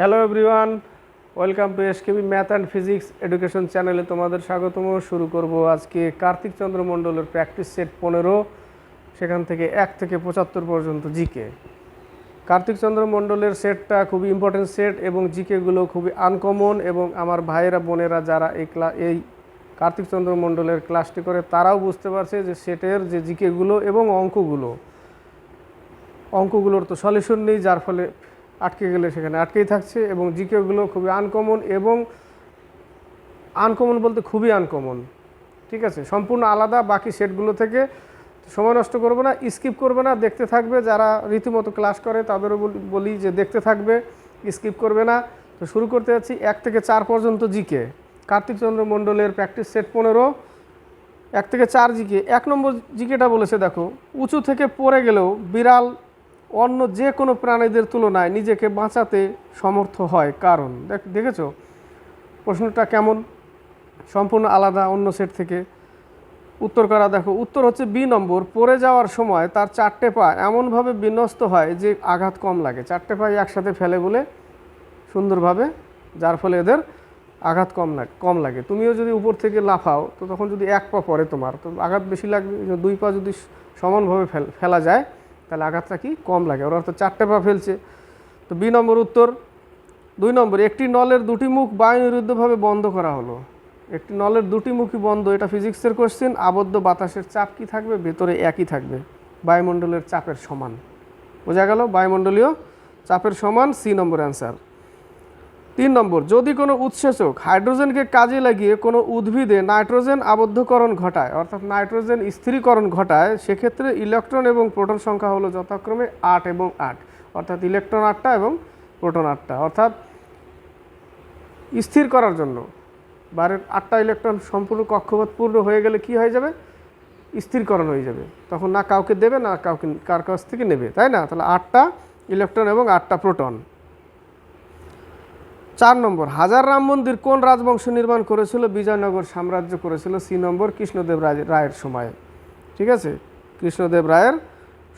Hello everyone welcome to SKB math and physics education চ্যানেলে তোমাদের স্বাগতম। শুরু করব আজকে কার্তিক চন্দ্র মণ্ডলের প্র্যাকটিস সেট পনেরো, সেখান থেকে এক থেকে পঁচাত্তর পর্যন্ত জিকে কার্তিক চন্দ্র মণ্ডলের সেটটা খুবই ইম্পর্টেন্ট সেট এবং জিকেগুলো খুবই আনকমন এবং আমার ভাইয়েরা, বোনেরা যারা এই ক্লা এই কার্তিক চন্দ্র মণ্ডলের ক্লাসটি করে, তারাও বুঝতে পারছে যে সেটের যে জিকেগুলো এবং অঙ্কগুলো, অঙ্কগুলোর তো সলিউশন নেই, যার ফলে আটকে গেলে সেখানে আটকেই থাকছে এবং জিকেগুলো খুবই আনকমন এবং আনকমন বলতে খুবই আনকমন ঠিক আছে? সম্পূর্ণ আলাদা, বাকি সেটগুলো থেকে সময় নষ্ট করবে না স্কিপ করবে না, দেখতে থাকবে। যারা রীতিমতো ক্লাস করে, তাদেরও বল- যে দেখতে থাকবে স্কিপ করবে না। তো শুরু করতে যাচ্ছি এক থেকে চার পর্যন্ত জিকে। কার্তিক চন্দ্র মণ্ডলের প্র্যাকটিস সেট পনেরো। এক থেকে চার জিকে। এক নম্বর জিকেটা বলেছে, দেখো, উঁচু থেকে পড়ে গেলেও বিড়াল অন্য যে কোনো প্রাণীদের তুলনায় নিজেকে বাঁচাতে সমর্থ হয়। কারণ, দেখ, দেখেছ? প্রশ্নটা কেমন? সম্পূর্ণ আলাদা, অন্য সেট থেকে। উত্তর করা, দেখো, উত্তর হচ্ছে বি নম্বর। পড়ে যাওয়ার সময় তার চারটে পা এমনভাবে বিন্যস্ত হয় যে আঘাত কম লাগে। চারটে পায়ে একসাথে ফেলে বলে সুন্দরভাবে, যার ফলে এদের আঘাত কম লাগে কম লাগে। তুমিও যদি উপর থেকে লাফাও, তো তখন যদি এক পা পড়ে তোমার, তো আঘাত বেশি লাগবে, দুই পা যদি সমানভাবে ফেলা যায় তাহলে আঘাতটা কি? কম লাগে। ওরা তো চারটে পা ফেলছে। তো বি নম্বর উত্তর। দুই নম্বর, একটি নলের দুটি মুখ বায়ুনিরুদ্ধভাবে বন্ধ করা হলো। একটি নলের দুটি মুখই বন্ধ, এটা ফিজিক্সের কোশ্চেন আবদ্ধ বাতাসের চাপ কি থাকবে? ভেতরে একই থাকবে। বায়ুমণ্ডলের চাপের সমান। বোঝা গেল? বায়ুমণ্ডলীয় চাপের সমান, সি নম্বর অ্যান্সার তিন নম্বর, যদি কোনো উৎসেচক হাইড্রোজেনকে কাজে লাগিয়ে কোনো উদ্ভিদে নাইট্রোজেন আবদ্ধকরণ ঘটায়, অর্থাৎ নাইট্রোজেন স্থিরীকরণ ঘটায়, সেক্ষেত্রে ইলেকট্রন এবং প্রোটন সংখ্যা হলো যথাক্রমে আট এবং আট, অর্থাৎ ইলেকট্রন আটটা এবং প্রোটন আটটা, অর্থাৎ স্থির করার জন্য। বারের আটটা ইলেকট্রন সম্পূর্ণ কক্ষপথ পূর্ণ হয়ে গেলে কি হয়ে যাবে? স্থিরকরণ হয়ে যাবে। তখন না কাউকে দেবে, না কাউকে, কার কাছ থেকে নেবে, তাই না? তাহলে আটটা ইলেকট্রন এবং আটটা প্রোটন। চার নম্বর, হাজার রাম মন্দির কোন রাজবংশ নির্মাণ করেছিল? বিজয়নগর সাম্রাজ্য করেছিল, সি নম্বর, কৃষ্ণদেব রায়- রায়ের সময়ে। ঠিক আছে? কৃষ্ণদেব রায়ের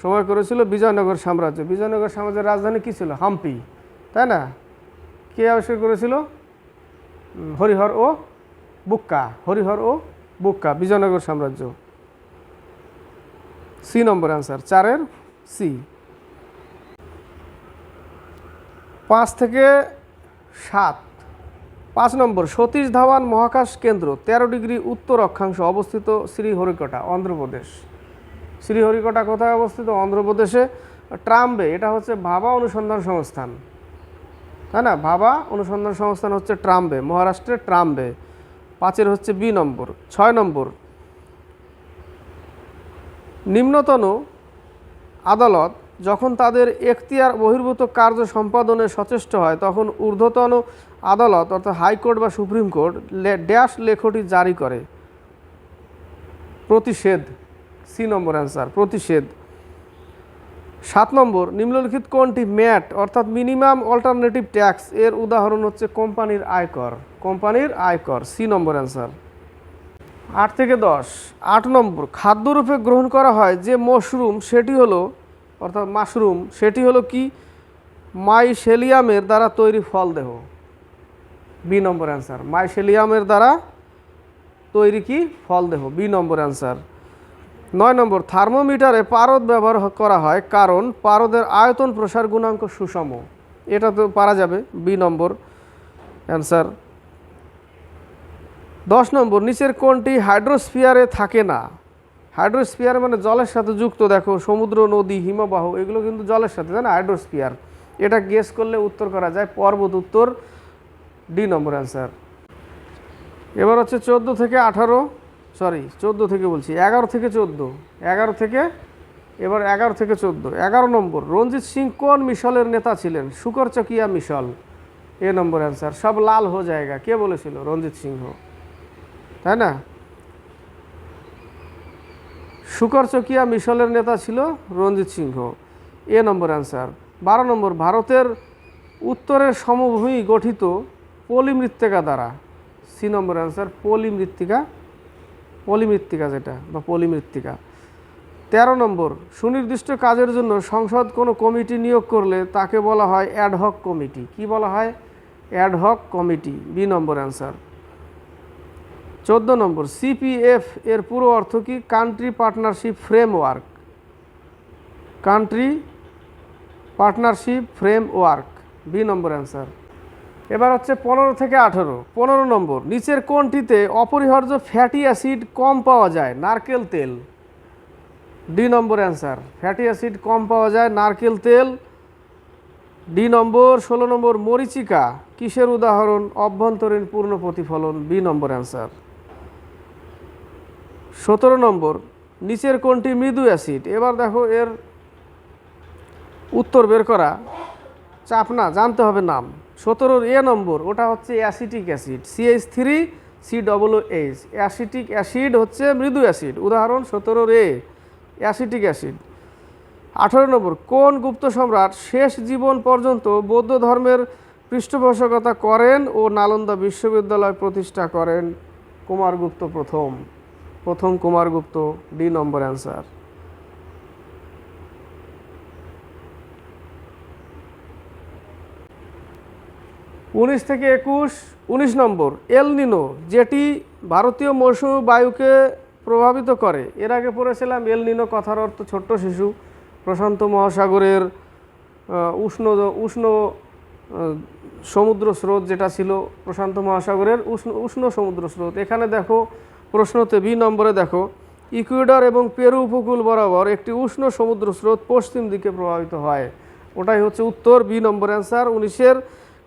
সময় করেছিল বিজয়নগর সাম্রাজ্য। বিজয়নগর সাম্রাজ্যের রাজধানী কী ছিল? হাম্পি। তাই না? কে আবিষ্কার করেছিল? হরিহর ও বুক্কা। হরিহর ও বুক্কা, বিজয়নগর সাম্রাজ্য। সি নম্বর অ্যান্সার চারের সি। পাঁচ থেকে সাত। পাঁচ নম্বর, সতীশ ধাওয়ান মহাকাশ কেন্দ্র, তেরো ডিগ্রি উত্তর অক্ষাংশ অবস্থিত শ্রীহরিকোটা, অন্ধ্রপ্রদেশ। শ্রীহরিকোটা কোথায় অবস্থিত? অন্ধ্রপ্রদেশে। ট্রাম্বে, এটা হচ্ছে ভাবা অনুসন্ধান সংস্থান। তাই না? ভাবা অনুসন্ধান সংস্থান হচ্ছে ট্রাম্বে, মহারাষ্ট্রের ট্রাম্বে। পাঁচের হচ্ছে বি নম্বর, ছয় নম্বর। নিম্নতন আদালত যখন তাদের এখতিয়ার বহির্ভূত কার্য সম্পাদনে সচেষ্ট হয়, তখন ঊর্ধ্বতন আদালত, অর্থাৎ হাইকোর্ট বা সুপ্রিম কোর্ট ড্যাশ লেখটি জারি করে। প্রতিষেধ, সি নম্বর অ্যান্সার, প্রতিষেধ। সাত নম্বর, নিম্নলিখিত কোনটি ম্যাট, অর্থাৎ মিনিমাম অল্টারনেটিভ ট্যাক্স, এর উদাহরণ হচ্ছে কোম্পানির আয়কর কোম্পানির আয়কর, সি নম্বর অ্যান্সার। আট থেকে দশ। আট নম্বর, খাদ্যরূপে গ্রহণ করা হয় যে মশরুম, সেটি হলো অর্থাৎ মাশরুম, সেটি হলো কি? মাইশেলিয়ামের দ্বারা তৈরি ফল দেহ। বি নম্বর অ্যান্সার মাইশেলিয়ামের দ্বারা তৈরি কি? ফল দেহ। বি নম্বর অ্যান্সার নয় নম্বর, থার্মোমিটারে পারদ ব্যবহার করা হয় কারণ পারদের আয়তন প্রসার গুণাঙ্ক সুষম। এটা তো পারা যাবে। বি নম্বর অ্যান্সার দশ নম্বর, নিচের কোনটি হাইড্রোস্ফিয়ারে থাকে না? হাইড্রোস্ফিয়ার মানে জলের সাথে যুক্ত, দেখো, সমুদ্র, নদী, হিমবাহ, এগুলো কিন্তু জলের সাথে, তাই না? হাইড্রোস্ফিয়ার। এটা গেস করলে উত্তর করা যায়, পর্বত উত্তর ডি নম্বর অ্যান্সার এবার হচ্ছে চোদ্দ থেকে আঠারো সরি চোদ্দ থেকে বলছি, এগারো থেকে চোদ্দ, এগারো থেকে, এবার এগারো থেকে চোদ্দ, এগারো নম্বর, রঞ্জিত সিং কোন মিশলের নেতা ছিলেন? শুকরচকিয়া মিশল এ নম্বর অ্যান্সার সব লাল হো জায়গা, কে বলেছিল? রঞ্জিত সিংহ, তাই না? শুকরচকিয়া মিশলের নেতা ছিল রঞ্জিত সিংহ। এ নম্বর অ্যান্সার। বারো নম্বর, ভারতের উত্তরের সমভূমি গঠিত পলিমৃত্তিকা দ্বারা। সি নম্বর অ্যান্সার, পলিমৃত্তিকা পলিমৃত্তিকা যেটা বা পলিমৃত্তিকা। তেরো নম্বর, সুনির্দিষ্ট কাজের জন্য সংসদ কোনো কমিটি নিয়োগ করলে তাকে বলা হয় অ্যাডহক কমিটি। কি বলা হয়? Ad hoc committee. B number answer. চোদ্দ নম্বর সিপিএফ এর পুরো অর্থ কি? Country partnership framework country partnership framework B number answer এবার হচ্ছে পনেরো থেকে আঠেরো। পনেরো নম্বর, নিচের কোনটিতে অপরিহার্য ফ্যাটি অ্যাসিড কম পাওয়া যায়? নারকেল তেল। D number answer fatty acid কম পাওয়া যায় নারকেল তেল। ডি নম্বর, ষোলো নম্বর মরিচিকা। কিসের উদাহরণ? অভ্যন্তরীণ পূর্ণ প্রতিফলন। বি নম্বর অ্যান্সার সতেরো নম্বর, নিচের কোনটি মৃদু অ্যাসিড। এবার দেখো এর উত্তর বের করা। চাপ না, জানতে হবে নাম। সতেরোর এ নম্বর, ওটা হচ্ছে acetic acid CH three, C double H. Acetic acid হচ্ছে মৃদু অ্যাসিড। উদাহরণ, সতেরোর এ, অ্যাসিটিক অ্যাসিড। আঠারো নম্বর, কোন গুপ্ত সম্রাট শেষ জীবন পর্যন্ত বৌদ্ধ ধর্মের পৃষ্ঠপোষকতা করেন ও নালন্দা বিশ্ববিদ্যালয় প্রতিষ্ঠা করেন? কুমারগুপ্ত প্রথম। প্রথম কুমারগুপ্ত ডি নম্বর অ্যান্সার উনিশ থেকে একুশ, উনিশ নম্বর, এল নিনো, যেটি ভারতীয় মৌসুমী বায়ুকে প্রভাবিত করে। এর আগে পড়েছিলাম এল নিনো কথার অর্থ ছোট্ট শিশু, প্রশান্ত মহাসাগরের উষ্ণ উষ্ণ সমুদ্র স্রোত যেটা ছিল প্রশান্ত মহাসাগরের উষ্ণ উষ্ণ সমুদ্র স্রোত। এখানে দেখো প্রশ্নতে বি নম্বরে দেখো, ইকুয়েডর এবং পেরু উপকূল বরাবর একটি উষ্ণ সমুদ্র স্রোত পশ্চিম দিকে প্রভাবিত হয়। ওটাই হচ্ছে উত্তর, বি নম্বর অ্যান্সার, উনিশের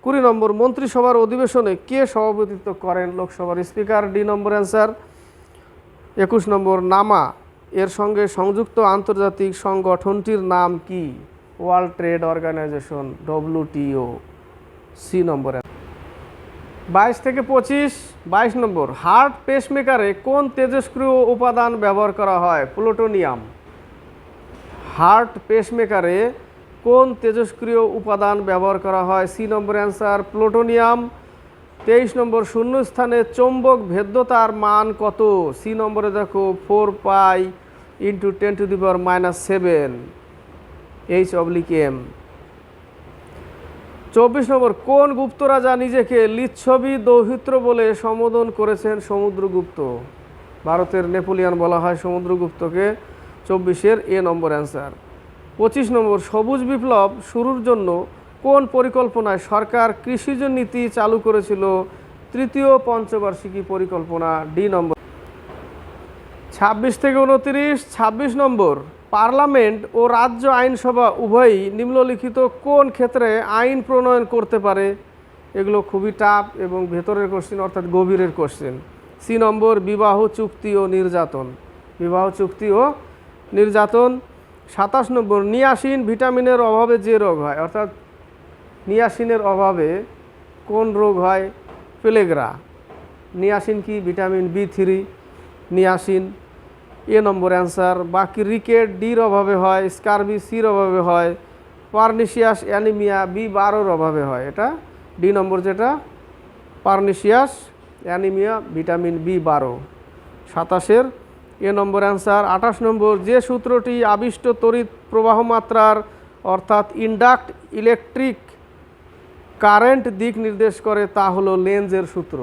কুড়ি নম্বর মন্ত্রিসভার অধিবেশনে কে সভাপতিত্ব করেন লোকসভার স্পিকার, ডি নম্বর অ্যান্সার, একুশ নম্বর নামা, এর সঙ্গে সংযুক্ত আন্তর্জাতিক সংগঠনটির নাম কি? World trade organisation WTO C number বাইশ থেকে পঁচিশ, বাইশ নম্বর, হার্ট পেসমেকারে কোন তেজস্ক্রিয় উপাদান ব্যবহার করা হয়? প্লুটোনিয়াম। হার্ট পেসমেকারে কোন তেজস্ক্রিয় উপাদান ব্যবহার করা হয়? C number answer, plutonium. তেইশ নম্বর, শূন্যস্থানে চৌম্বক ভেদ্যতার মান কত? সি নম্বরে দেখো, four pi into ten to the power minus seven, H oblique M. চব্বিশ নম্বর, কোন গুপ্ত রাজা নিজেকে লিচ্ছবি দৌহিত্র বলে সম্বোধন করেছেন সমুদ্রগুপ্ত? ভারতের নেপোলিয়ান বলা হয় সমুদ্রগুপ্তকে। চব্বিশের এ নম্বর অ্যান্সার। পঁচিশ নম্বর, সবুজ বিপ্লব শুরুর জন্য কোন পরিকল্পনায় সরকার কৃষিজ নীতি চালু করেছিল? তৃতীয় পঞ্চবার্ষিকী পরিকল্পনা, ডি নম্বর। ছাব্বিশ থেকে উনত্রিশ, ছাব্বিশ নম্বর। পার্লামেন্ট ও রাজ্য আইনসভা উভয়ই নিম্নলিখিত কোন ক্ষেত্রে আইন প্রণয়ন করতে পারে? এগুলো খুবই টাফ এবং ভেতরের কোশ্চেন অর্থাৎ গভীরের কোশ্চেন সি নম্বর, বিবাহ চুক্তি ও নির্যাতন। বিবাহ চুক্তি ও নির্যাতন। সাতাশ নম্বর, নিয়াসিন ভিটামিনের অভাবে যে রোগ হয়? অর্থাৎ নিয়াসিনের অভাবে কোন রোগ হয়? প্লেগ্রা নিয়াসিন কি? Vitamin B three. Niacin A number answer. বাকি রিকেট ডির অভাবে হয়, স্কারবি সির অভাবে হয়, পার্নিশিয়াস অ্যানিমিয়া বি বারোর অভাবে হয়। এটা ডি নম্বর যেটা, পার্নিশিয়াস অ্যানিমিয়া ভিটামিন বি বারো। সাতাশের এ নম্বর অ্যান্সার। আঠাশ নম্বর, যে সূত্রটি আবিষ্ট তড়িৎ প্রবাহ মাত্রার, অর্থাৎ ইন্ডাক্ট ইলেকট্রিক কারেন্ট দিক নির্দেশ করে, তা হলো লেন্সের সূত্র।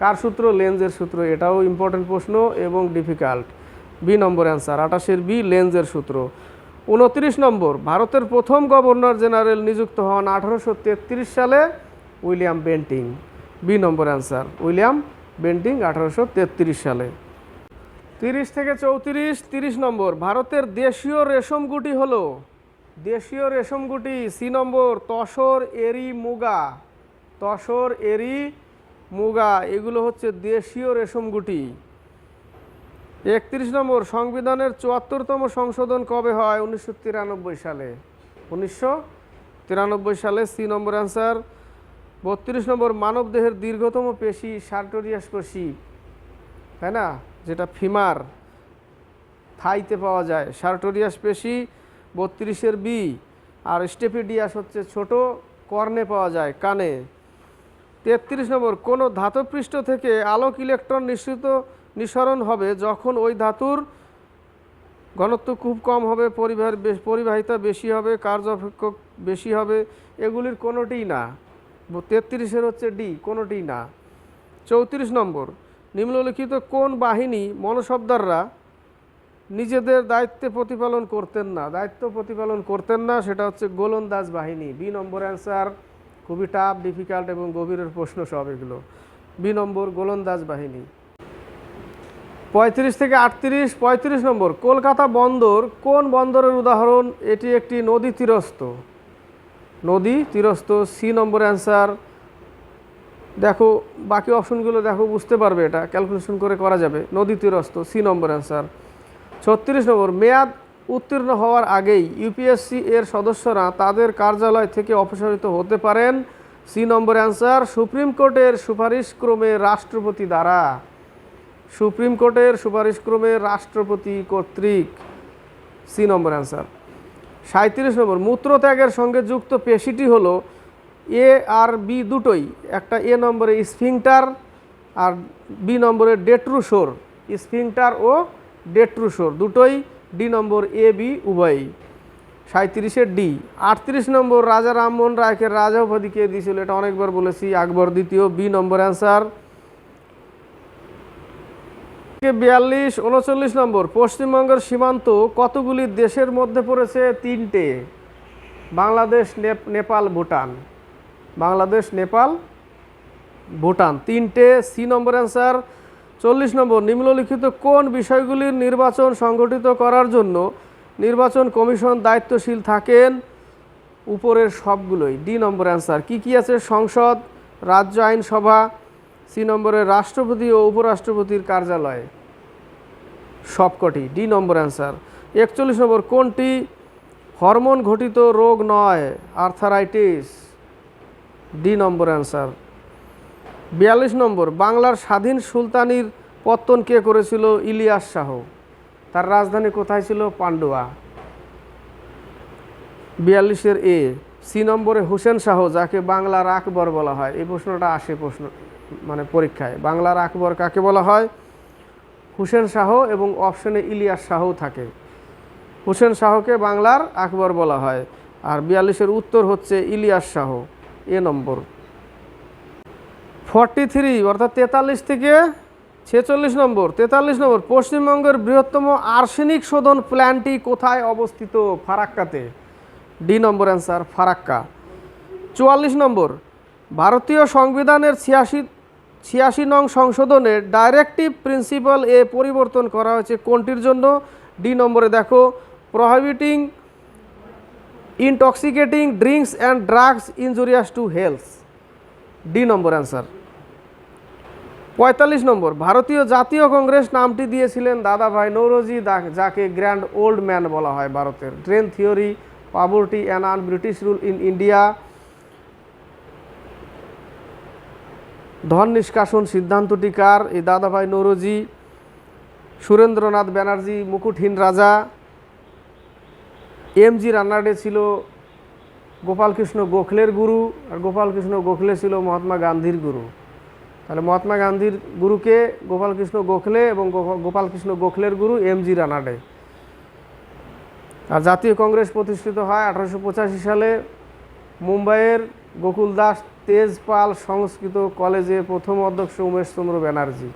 কার সূত্র? লেন্সের সূত্র। এটাও ইম্পর্টেন্ট প্রশ্ন এবং ডিফিকাল্ট বি নম্বর অ্যান্সার আঠাশের বি লেন্সের সূত্র। উনত্রিশ নম্বর, ভারতের প্রথম গভর্নর জেনারেল নিযুক্ত হন আঠারোশো তেত্রিশ সালে William Bentinck. B number answer, William Bentinck আঠারোশো তেত্রিশ সালে। তিরিশ থেকে চৌত্রিশ, তিরিশ নম্বর, ভারতের দেশীয় রেশম গুটি হল, দেশীয় রেশম গুটি, সি নম্বর, তসর, এরি, মুগা। তসর, এরি, মুগা, এগুলো হচ্ছে দেশীয় রেশম গুটি। একত্রিশ নম্বর, সংবিধানের চুয়াত্তরতম সংশোধন কবে হয়? উনিশশো তিরানব্বই সালে। উনিশশো তিরানব্বই সালে সি নম্বর অ্যান্সার। বত্রিশ নম্বর, মানবদেহের দীর্ঘতম পেশি সার্টোরিয়াস পেশি তাই না? যেটা ফিমার, থাইতে পাওয়া যায়। সার্টোরিয়াস পেশি, বত্রিশের বি। আর স্টেপিডিয়াস হচ্ছে ছোট কর্নে পাওয়া যায়, কানে। তেত্রিশ নম্বর, কোনো ধাতপৃষ্ঠ থেকে আলোক ইলেকট্রন নিঃসৃত নিঃসরণ হবে। যখন ওই ধাতুর ঘনত্ব খুব কম হবে পরিবাহ বেশ- পরিবাহিতা বেশি হবে কার্য অপেক্ষক বেশি হবে, এগুলির কোনোটিই না। তেত্রিশের হচ্ছে ডি কোনোটিই না। চৌত্রিশ নম্বর, নিম্নলিখিত কোন বাহিনী মনসবদাররা নিজেদের দায়িত্বে প্রতিপালন করতেন না? দায়িত্ব প্রতিপালন করতেন না, সেটা হচ্ছে গোলন্দাজ বাহিনী। বি নম্বর অ্যান্সার, খুবই টাফ ডিফিকাল্ট এবং গভীরের প্রশ্ন সব এগুলো। বি নম্বর গোলন্দাজ বাহিনী। পঁয়ত্রিশ থেকে আটত্রিশ, পঁয়ত্রিশ নম্বর, কলকাতা বন্দর, কোন বন্দরের উদাহরণ? এটি একটি নদী তীরস্থ নদী তীরস্থ সি নম্বর অ্যান্সার। দেখো, বাকি অপশনগুলো দেখো, বুঝতে পারবে এটা, ক্যালকুলেশন করে করা যাবে। নদী তীরস্থ সি নম্বর অ্যান্সার। ছত্রিশ নম্বর, মেয়াদ উত্তীর্ণ হওয়ার আগেই ইউপিএসসি এর সদস্যরা তাদের কার্যালয় থেকে অপসারিত হতে পারেন। সি নম্বর অ্যান্সার, সুপ্রিম কোর্টের সুপারিশক্রমে রাষ্ট্রপতি দ্বারা। সুপ্রিম কোর্টের সুপারিশক্রমে রাষ্ট্রপতি কর্তৃক সি নম্বর অ্যান্সার। সাঁত্রিশ নম্বর, মূত্রত্যাগের সঙ্গে যুক্ত পেশিটি হলো এ আর বি দুটোই, একটা এ নম্বরে স্ফিংটার আর বি নম্বরে ডেট্রুসোর স্ফিংটার ও ডেট্রুসোর দুটোই ডি নম্বর এ, বি, উভয়ই। সাঁত্রিশের ডি, আটত্রিশ নম্বর রাজা রামমোহন রায়কে রাজা উপাধি কে দিয়েছিল এটা অনেকবার বলেছি, আকবর দ্বিতীয়, বি নম্বর অ্যান্সার। বিয়াল্লিশ, উনচল্লিশ নম্বর। পশ্চিমবঙ্গের সীমান্ত কতগুলি দেশের মধ্যে পড়েছে? তিনটে। বাংলাদেশ, নেপ- নেপাল, ভুটান। বাংলাদেশ, নেপাল, ভুটান। তিনটে, সি নম্বর অ্যান্সার। চল্লিশ নম্বর, নিম্নলিখিত কোন বিষয়গুলির নির্বাচন সংগঠিত করার জন্য নির্বাচন কমিশন দায়িত্বশীল থাকেন? উপরের সবগুলোই। D number answer. কি কি আছে? সংসদ, রাজ্য আইনসভা সি নম্বরে রাষ্ট্রপতি ও উপরাষ্ট্রপতির কার্যালয়। সবকটি। D number answer. একচল্লিশ নম্বর, কোনটি? হরমোন ঘটিত রোগ নয়, আর্থারাইটিস। D number answer. বিয়াল্লিশ নম্বর, বাংলার স্বাধীন সুলতানির পত্তন কে করেছিল ইলিয়াস শাহ? তার রাজধানী কোথায় ছিল? পান্ডুয়া। বিয়াল্লিশের এ। সি নম্বরে হোসেন শাহ, যাকে বাংলার আকবর বলা হয়। এই প্রশ্নটা আসে প্রশ্ন পরীক্ষায়। বাংলার আকবর কাকে বলা হয়? হুসেন শাহ এবং অপশনে ইলিয়াস শাহও থাকে। হুসেন শাহকে বাংলার আকবর বলা হয়। আর বিয়াল্লিশের উত্তর হচ্ছে Ilyas Shah, A number. Forty three অর্থাৎ তেতাল্লিশ থেকে ছেচল্লিশ নম্বর। তেতাল্লিশ নম্বর, পশ্চিমবঙ্গের বৃহত্তম আর্সেনিক শোধন প্ল্যান্টটি কোথায় অবস্থিত? ফারাক্কাতে। D number answer Farakka. চুয়াল্লিশ নম্বর, ভারতীয় সংবিধানের ছিয়াশি ছিয়াশি নং সংশোধনে ডাইরেক্টিভ প্রিন্সিপাল এ পরিবর্তন করা হয়েছে। কোনটির জন্য? ডি নম্বরে দেখো prohibiting intoxicating drinks and drugs injurious to health D number answer পঁয়তাল্লিশ নম্বর, ভারতীয় জাতীয় কংগ্রেস নামটি দিয়েছিলেন দাদাভাই নৌরোজি যাকে গ্র্যান্ড ওল্ড ম্যান বলা হয় ভারতের। Drain theory poverty and un British rule in India ধন নিষ্কাশন সিদ্ধান্তটি কার এই দাদাভাই নৌরোজি, সুরেন্দ্রনাথ ব্যানার্জি, মুকুটহীন রাজা এম জি রান্নাডে ছিল গোপালকৃষ্ণ গোখলের গুরু আর গোপালকৃষ্ণ গোখলে ছিল মহাত্মা গান্ধীর গুরু। তাহলে মহাত্মা গান্ধীর গুরুকে গোপালকৃষ্ণ গোখলে এবং গোপালকৃষ্ণ গোখলের গুরু এম জি রানাডে আর জাতীয় কংগ্রেস প্রতিষ্ঠিত হয় আঠারোশো পঁচাশি সালে মুম্বাইয়ের গোকুল দাস তেজপাল সংস্কৃত কলেজে প্রথম অধ্যক্ষ উমেশ চন্দ্র ব্যানার্জি।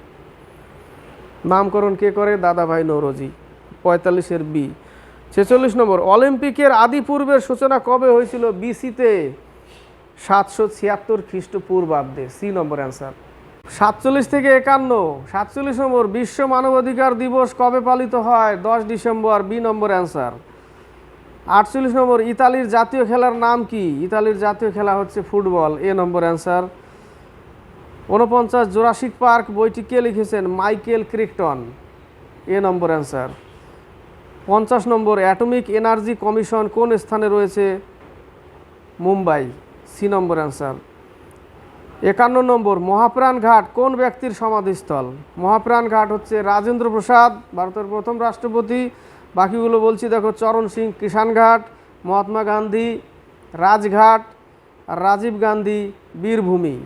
নামকরণ কে করে? দাদাভাই নৌরজি, পঁয়তাল্লিশের বি। ছেচল্লিশ নম্বর, অলিম্পিকের আদি পূর্বের সূচনা কবে হয়েছিল? বিসিতে সাতশো ছিয়াত্তর খ্রিস্টপূর্বাব্দে। C number answer. সাতচল্লিশ থেকে একান্ন। সাতচল্লিশ নম্বর, বিশ্ব মানবাধিকার দিবস কবে পালিত হয়? দশ ডিসেম্বর, বি নম্বর অ্যান্সার। আটচল্লিশ নম্বর, ইতালির জাতীয় খেলার নাম কি? ইতালির জাতীয় খেলা হচ্ছে ফুটবল। A number answer. উনপঞ্চাশ জোরাসিক পার্ক বইটি কে লিখেছেন? Michael Crichton. A number answer. পঞ্চাশ নম্বর, অ্যাটমিক এনার্জি কমিশন কোন স্থানে রয়েছে? মুম্বাই। C number answer. একান্ন নম্বর, মহাপ্রাণ ঘাট কোন ব্যক্তির সমাধিস্থল? মহাপ্রাণ ঘাট হচ্ছে রাজেন্দ্র প্রসাদ, ভারতের প্রথম রাষ্ট্রপতি বাকিগুলো বলছি, দেখো, চরণ সিং কিষান ঘাট, মহাত্মা গান্ধী রাজঘাট, রাজীব গান্ধী বীরভূমি।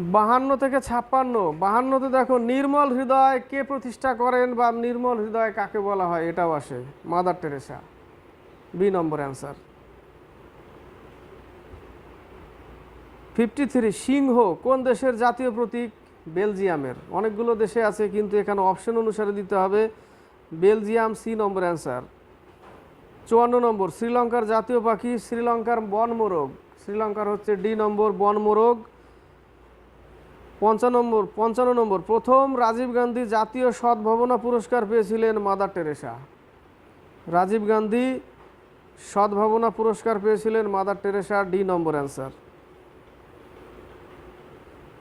বাহান্ন থেকে ছাপ্পান্ন। বাহান্নতে দেখো, নির্মল হৃদয় কে প্রতিষ্ঠা করেন বা নির্মল হৃদয় কাকে বলা হয়, এটাও আসে। Mother Teresa. B number answer. Fifty three, সিংহ কোন দেশের জাতীয় প্রতীক? বেলজিয়ামের। অনেকগুলো দেশে আছে, কিন্তু এখানে অপশন অনুসারে দিতে হবে বেলজিয়াম সি নম্বর অ্যান্সার চুয়ান্ন নম্বর, শ্রীলঙ্কার জাতীয় পাখি শ্রীলঙ্কার বনমোরগ শ্রীলঙ্কার হচ্ছে ডি নম্বর বনমোরগ পঞ্চান্ন নম্বর পঞ্চান্ন নম্বর, প্রথম রাজীব গান্ধী জাতীয় সদ্ভাবনা পুরস্কার পেয়েছিলেন মাদার টেরেসা। রাজীব গান্ধী সদ্ভাবনা পুরস্কার পেয়েছিলেন Mother Teresa, D number answer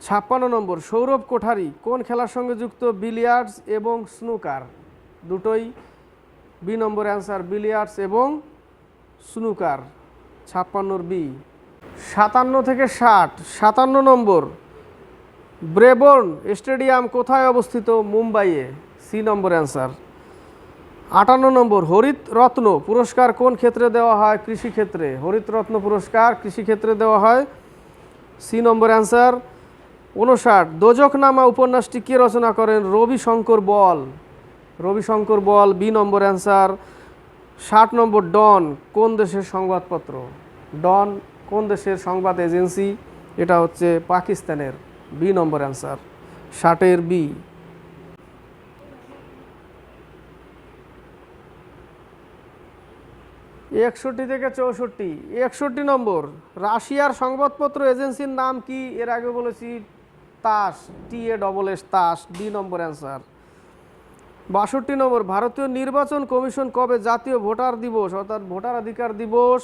ছাপ্পান্ন নম্বর, সৌরভ কোঠারি, কোন খেলার সঙ্গে যুক্ত, বিলিয়ার্ডস এবং স্নুকার? দুটোই বি নম্বর অ্যান্সার বিলিয়ার্ডস এবং স্নুকার। ছাপ্পান্নর বি। সাতান্ন থেকে ষাট, সাতান্ন নম্বর, ব্রেবর্ন স্টেডিয়াম কোথায় অবস্থিত? মুম্বাইয়ে। সি নম্বর অ্যান্সার আটান্ন নম্বর হরিত রত্ন পুরস্কার কোন ক্ষেত্রে দেওয়া হয়? কৃষিক্ষেত্রে। হরিত রত্ন পুরস্কার কৃষিক্ষেত্রে দেওয়া হয়। সি নম্বর অ্যান্সার উনষাট দোজকনামা উপন্যাসটি কে রচনা করেন Rabi Shankar Bal? Rabi Shankar Bal, B number answer, ষাট নম্বর ডন, কোন দেশের সংবাদপত্র? ডন, কোন দেশের সংবাদ এজেন্সি? এটা হচ্ছে পাকিস্তানের, বি নম্বর অ্যান্সার, ষাটের বি। একষট্টি থেকে চৌষট্টি, একষট্টি নম্বর, রাশিয়ার সংবাদপত্র এজেন্সির নাম কি? এর আগে বলেছি TASS, T A double S TASS, D number answer বাষট্টি নম্বর, ভারতীয় নির্বাচন কমিশন কবে জাতীয় ভোটার দিবস? অর্থাৎ ভোটাধিকার দিবস,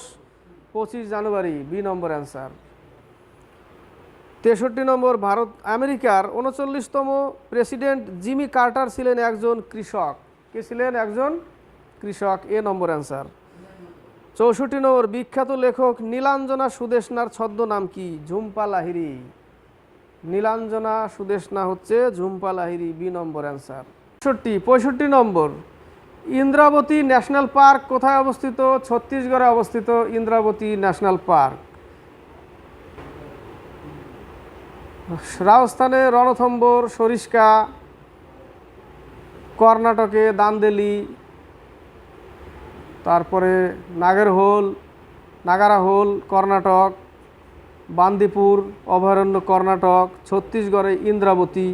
পঁচিশ জানুয়ারি, বি নম্বর অ্যান্সার তেষট্টি নম্বর, ভারত, আমেরিকার উনচল্লিশতম প্রেসিডেন্ট জিমি কার্টার ছিলেন একজন কৃষক। কে ছিলেন? একজন কৃষক, এ নম্বর অ্যান্সার চৌষট্টি নম্বর, বিখ্যাত লেখক নীলাঞ্জনা সুদেশনার ছদ্মনাম কি? ঝুম্পা লাহিরি নীলাঞ্জনা সুদেশনা হচ্ছে ঝুম্পা লাহিরি বি নম্বর অ্যান্সার। পঁয়ষট্টি পঁয়ষট্টি নম্বর। ইন্দ্রাবতী ন্যাশনাল পার্ক কোথায় অবস্থিত? ছত্তিশগড়ে অবস্থিত ইন্দ্রাবতী ন্যাশনাল পার্ক। রাজস্থানে রণথম্বর, সরিষ্কা, কর্ণাটকে দান্দেলি, তারপরে নাগেরহোল, নাগারাহোল, কর্ণাটক বান্দিপুর, অভয়ারণ্য, কর্ণাটক, ছত্তিশগড়ে ইন্দ্রাবতী।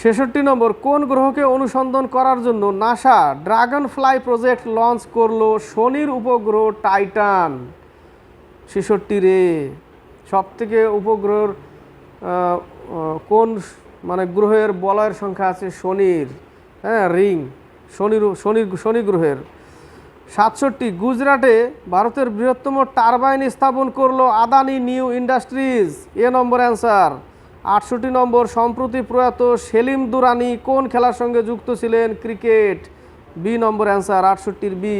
ছেষট্টি নম্বর, কোন গ্রহকে অনুসন্ধান করার জন্য NASA Dragonfly project launch করল শনির উপগ্রহ টাইটান? ছেষট্টি রে সব থেকে উপগ্রহর কোন মানে গ্রহের বলয়ের সংখ্যা আছে শনির? হ্যাঁ রিং, শনির শনি শনি গ্রহের। সাতষট্টি, গুজরাটে ভারতের বৃহত্তম টারবাইন স্থাপন করল Adani new industries. A number answer. আটষট্টি নম্বর, সম্প্রতি প্রয়াত সেলিম দুরানি কোন খেলার সঙ্গে যুক্ত ছিলেন ক্রিকেট? বি নম্বর অ্যান্সার, আটষট্টির বি।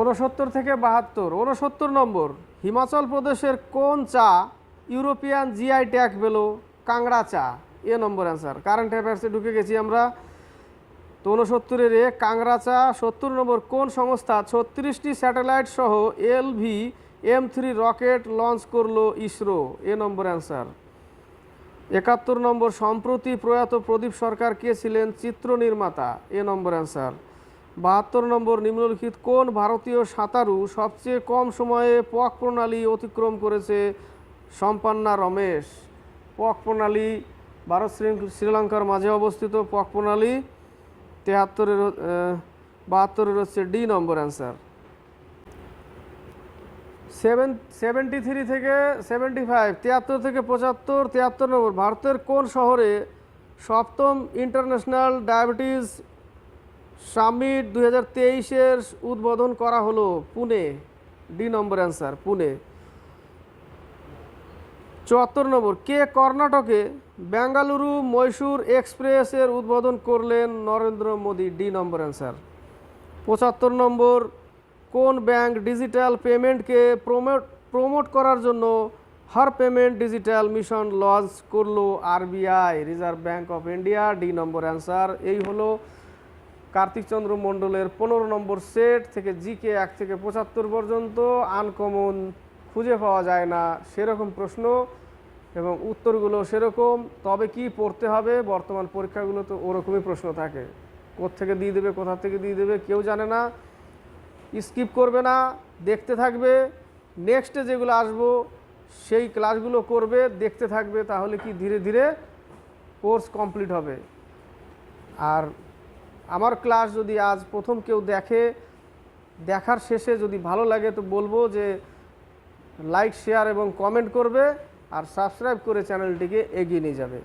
ঊনসত্তর থেকে বাহাত্তর। ঊনসত্তর নম্বর, হিমাচল প্রদেশের কোন চা ইউরোপিয়ান জিআই ট্যাগ পেল? কাংড়া চা। এ নম্বর অ্যান্সার। কারেন্ট অ্যাফেয়ার্সে ঢুকে গেছি আমরা। তো ঊনসত্তরের এ কাংরাচা সত্তর নম্বর কোন সংস্থা ছত্রিশটি স্যাটেলাইট সহ LV M three rocket launch ISRO ISRO? এ নম্বর অ্যান্সার। একাত্তর নম্বর, সম্প্রতি প্রয়াত প্রদীপ সরকার কে ছিলেন? চিত্র নির্মাতা। A number answer. বাহাত্তর নম্বর, নিম্নলিখিত কোন ভারতীয় সাঁতারু সবচেয়ে কম সময়ে পক প্রণালী অতিক্রম করেছে সম্পান্না রমেশ? পক প্রণালী, ভারত, শ্রী- শ্রীলঙ্কার মাঝে অবস্থিত পক প্রণালী তেহাত্তরের বাহাত্তরের হচ্ছে D number answer. Seven, seventy three থেকে সেভেন্টি ফাইভ তিয়াত্তর থেকে পঁচাত্তর তিয়াত্তর নম্বর, ভারতের কোন শহরে সপ্তম ইন্টারন্যাশনাল ডায়াবেটিস সামিট দু হাজার তেইশের উদ্বোধন করা হলো Pune? D number answer, Pune. চুয়াত্তর নম্বর, কে কর্ণাটকে বেঙ্গালুরু মৈসুর এক্সপ্রেসের উদ্বোধন করলেন Narendra Modi D number answer. পঁচাত্তর নম্বর, কোন ব্যাংক ডিজিটাল পেমেন্টকে প্রমোট প্রমোট করার জন্য Har payment digital mission launch করল RBI? Reserve bank of India, D number answer. এই হলো কার্তিক চন্দ্র মণ্ডলের পনেরো নম্বর সেট থেকে জিকে এক থেকে পঁচাত্তর পর্যন্ত। আনকমন খুঁজে পাওয়া যায় না, সেরকম প্রশ্ন। এবং উত্তরগুলো সেরকম, তবে কি পড়তে হবে? বর্তমান পরীক্ষাগুলো তো ওরকমই প্রশ্ন থাকে। থেকে দিয়ে দেবে, কোথা থেকে দিয়ে দেবে, কেউ জানে না। স্কিপ করবে না, দেখতে থাকবে। নেক্সটে যেগুলো আসব, সেই ক্লাসগুলো করবে, দেখতে থাকবে, তাহলে কি ধীরে ধীরে কোর্স কমপ্লিট হবে। আর আমার ক্লাস যদি আজ প্রথম কেউ দেখে, দেখার শেষে যদি ভালো লাগে, তো বলব যে, লাইক, শেয়ার এবং কমেন্ট করবে। আর সাবস্ক্রাইব করে চ্যানেলটিকে এগিয়ে নিয়ে যাবে।